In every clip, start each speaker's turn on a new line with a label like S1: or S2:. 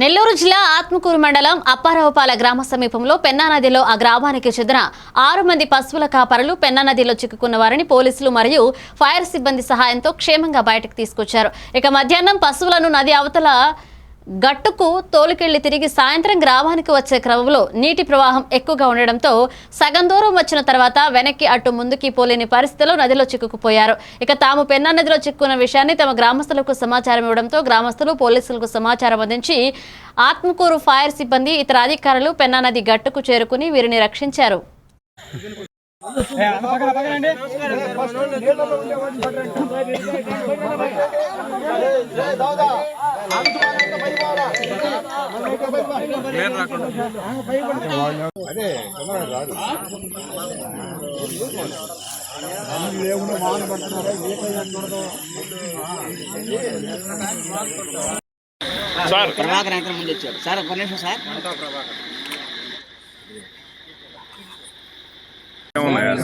S1: నెల్లూరు జిల్లా ఆత్మకూరు మండలం అప్పారావుపాల గ్రామ సమీపంలో పెన్నా నదిలో ఆ గ్రామానికి చెందిన ఆరు మంది పశువుల కాపరులు పెన్నా నదిలో చిక్కుకున్న వారిని పోలీసులు మరియు ఫైర్ సిబ్బంది సహాయంతో క్షేమంగా బయటకు తీసుకొచ్చారు. ఇక మధ్యాహ్నం పశువులను నది అవతల గట్టుకు తోలుకెళ్ళి తిరిగి సాయంత్రం గ్రామానికి వచ్చే క్రమంలో నీటి ప్రవాహం ఎక్కువగా ఉండడంతో సగం దూరం వచ్చిన తర్వాత వెనక్కి అటు ముందుకి పోలేని పరిస్థితిలో నదిలో చిక్కుకుపోయారు. ఇక తాము పెన్నా నదిలో చిక్కున్న విషయాన్ని తమ గ్రామస్తులకు సమాచారం ఇవ్వడంతో గ్రామస్తులు పోలీసులకు సమాచారం అందించి ఆత్మకూరు ఫైర్ సిబ్బంది ఇతర అధికారులు పెన్నా నది గట్టుకు చేరుకుని వీరిని రక్షించారు.
S2: సార్
S3: ప్రభాకర్ ముందు వచ్చారు సార్ ఒక నిమిషం సార్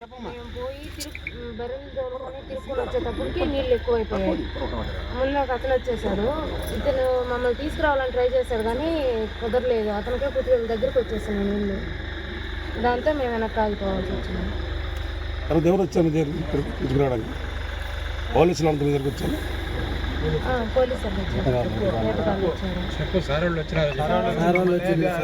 S4: మేము పోయి తిరుగు బర్రెలు తోలుకొని తీసుకొని వచ్చేటప్పటికి నీళ్ళు ఎక్కువైపోయాయి. మొన్న ఒక అతను వచ్చేసాడు. ఇతను మమ్మల్ని తీసుకురావాలని ట్రై చేశాడు కానీ కుదరలేదు. అతనికే కొద్దిగా దగ్గరికి వచ్చేసాను నీళ్ళు. దాంతో మేము వెనక్కి ఆగిపోవాల్సి వచ్చింది.
S5: తర్వాత ఎవరు ఇక్కడికి తీసుకురావడానికి? పోలీసులు అంతా మీ దగ్గరికి వచ్చారు?
S4: ఆ, పోలీసు వాళ్ళు వచ్చారు? వేటగాళ్ళు వచ్చారు.